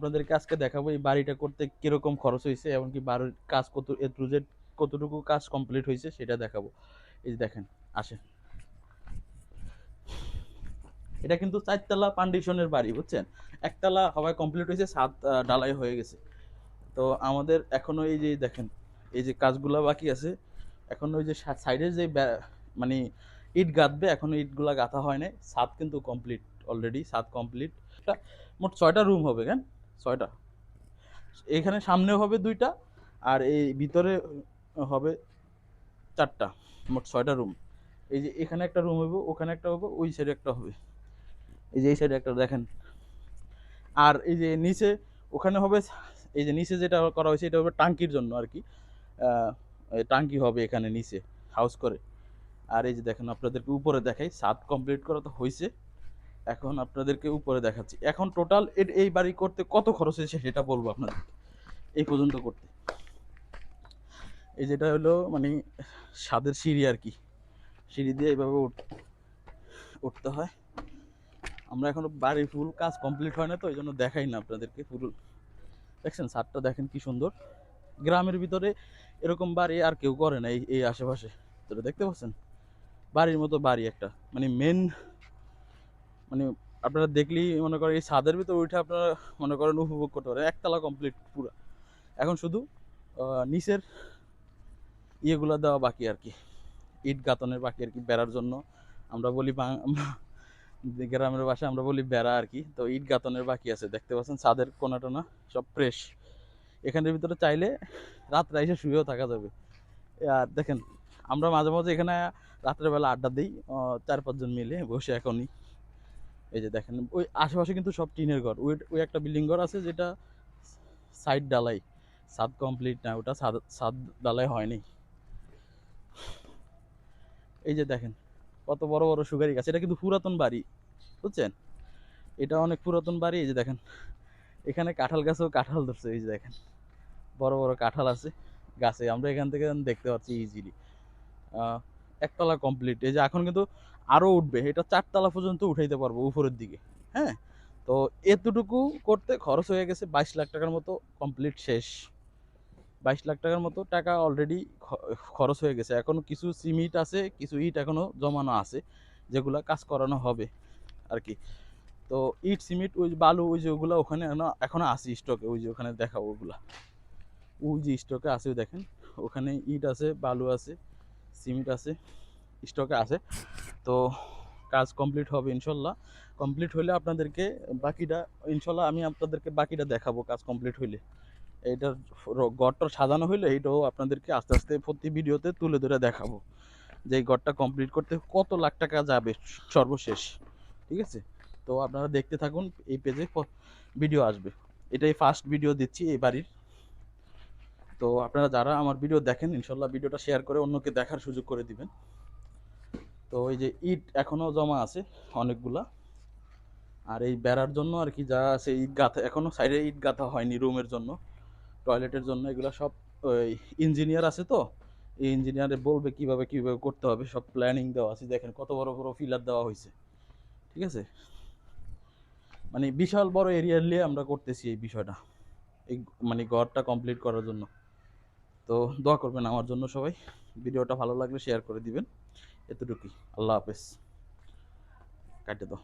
আপনাদেরকে আজকে দেখাবো এই বাড়িটা করতে কীরকম খরচ হয়েছে, এমনকি বাড়ির কাজ কত, এ কতটুকু কাজ কমপ্লিট হয়েছে সেটা দেখাবো। এই দেখেন আসে এটা কিন্তু চারতলা পান্ডিশনের বাড়ি, বুঝছেন? একতলা হওয়ায় কমপ্লিট হয়েছে, সাত ডালাই হয়ে গেছে। তো আমাদের এখনও এই যে দেখেন, এই যে কাজগুলো বাকি আছে, এখন ওই যে সাইডের যে মানে ইট গাঁথবে, এখনও ইটগুলা গাঁথা হয় নাই। সাত কিন্তু কমপ্লিট অলরেডি সাত কমপ্লিট মোট ছয়টা রুম হবে, কেন? ছয়টা। এখানে সামনেও হবে দুইটা, আর এই ভিতরে হবে চারটা। মোট ছয়টা রুম এই যে এখানে একটা রুম হবে ওখানে একটা হবে ওই সাইডে একটা হবে। এই যে এই সাইডে একটা, দেখেন। আর এই যে নিচে, ওখানে হবে, এই যে নিচে যেটা করা হয়েছে, এটা হবে টাঙ্কির জন্য আর কি। টাঙ্কি হবে এখানে নিচে হাউস করে। আর এই যে দেখেন, আপনাদেরকে উপরে দেখাই সাত কমপ্লিট করা তো হয়েছে এখন আপনাদেরকে উপরে দেখাচ্ছি। এখন টোটাল এই বাড়ি করতে কত খরচ হয়েছে সেটা বলব আপনাদের এই পর্যন্ত করতে। এই যেটা হলো মানে সাদের সিঁড়ি আর কি, সিঁড়ি দিয়ে এইভাবে উঠ- উঠতে হয়। আমরা এখনও বাড়ি ফুল কাজ কমপ্লিট হয় না তো এই জন্য দেখাই না আপনাদেরকে ফুল দেখছেন ছাদটা দেখেন কি সুন্দর। গ্রামের ভিতরে এরকম বাড়ি আর কেউ করে না এই এই আশেপাশে। তো দেখতে পাচ্ছেন? বাড়ির মতো বাড়ি একটা। মানে মেন মানে আপনারা দেখলেই মনে করেন এই ছাদের ভিতরে উঠে আপনারা মনে করেন উপভোগ করতে পারেন। একতলা কমপ্লিট পুরো। এখন শুধু নিচের ইয়েগুলো দেওয়া বাকি আর কি। ইট গাতনের বাকি আর কি বেড়ার জন্য। আমরা বলি গ্রামের ভাষায় আমরা বলি বেড়া আর কি। তো ইট গাতনের বাকি আছে, দেখতে পাচ্ছেন ছাদের কোনা টোনা সব ফ্রেশ এখানের ভিতরে চাইলে রাত্রে এসে শুয়েও থাকা যাবে। আর দেখেন, আমরা মাঝে মাঝে এখানে রাত্রেবেলা আড্ডা দিই চার পাঁচজন মিলে বসে এখনই। এই যে দেখেন, ওই আশেপাশে কিন্তু সব টিনের ঘর। ওই ওই একটা বিল্ডিং ঘর আছে যেটা সাইড ডালাই। ছাদ কমপ্লিট না, ওটা ছাদ ছাদ ডালাই হয়নি। এই যে দেখেন, কত বড় বড় সুগারি গাছ। এটা কিন্তু পুরাতন বাড়ি, বুঝছেন? এটা অনেক পুরাতন বাড়ি, এই যে দেখেন। এখানে কাঁঠাল গাছেও কাঁঠাল ধরছে, এই যে দেখেন। বড় বড় কাঁঠাল আছে, গাছে। আমরা এখান থেকে দেখতে পাচ্ছি ইজিলি একতলা কমপ্লিট এই যে এখন কিন্তু আরও উঠবে, এটা চারতলা পর্যন্ত উঠাইতে পারব উপরের দিকে হ্যাঁ? তো এতটুকু করতে খরচ হয়ে গেছে বাইশ লাখ টাকার মতো কমপ্লিট শেষ। বাইশ লাখ টাকার মতো টাকা অলরেডি খরচ হয়ে গেছে। এখনও কিছু সিমিট আছে, কিছু ইট এখনও জমানো আছে, যেগুলা কাজ করানো হবে আর কি। তো ইট সিমেন্ট ওই বালু, ওই যে ওগুলো ওখানে এখনও এখনও আছে স্টকে ওই যে ওখানে দেখাবো ওগুলা। ওই যে স্টকে আছে, দেখেন? ওখানে ইট আছে, বালু আছে। সিমেন্ট আছে, স্টকে আছে। তো কাজ কমপ্লিট হবে ইনশাল্লাহ। কমপ্লিট হলে আপনাদেরকে বাকিটা, ইনশাল্লাহ আমি আপনাদেরকে বাকিটা দেখাবো কাজ কমপ্লিট হইলে। এইটার র- ঘরটা সাজানো হইলে এইটাও আপনাদেরকে আস্তে আস্তে প্রতি ভিডিওতে তুলে ধরে দেখাবো। যে এই ঘরটা কমপ্লিট করতে কত লাখ টাকা যাবে সর্বশেষ, ঠিক আছে? তো আপনারা দেখতে থাকুন, এই পেজে ভিডিও আসবে। এটাই ফার্স্ট ভিডিও দিচ্ছি এই বাড়ির। তো আপনারা যারা আমার ভিডিও দেখেন ইনশাল্লাহ ভিডিওটা শেয়ার করে অন্যকে দেখার সুযোগ করে দিবেন। তো এই যে ইট এখনও জমা আছে অনেকগুলা। আর এই বেড়ার জন্য আর কি যা আছে ইট গাঁথা এখনও সাইডে ইট গাঁথা হয়নি রুমের জন্য। টয়লেটের জন্য এগুলো সব ওই ইঞ্জিনিয়ার আছে তো, এই ইঞ্জিনিয়ারে বলবে কীভাবে কীভাবে করতে হবে, সব প্ল্যানিং দেওয়া আছে। দেখেন কত বড় বড় ফিলার দেওয়া হয়েছে। ঠিক আছে? মানে বিশাল বড় এরিয়া নিয়ে আমরা করতেছি এই বিষয়টা। এই মানে ঘরটা কমপ্লিট করার জন্য। তো দোয়া করবেন আমার জন্য সবাই। ভিডিওটা ভালো লাগলে শেয়ার করে দিবেন। এতটুকুই। আল্লাহ হাফেজ। কাটে দাও।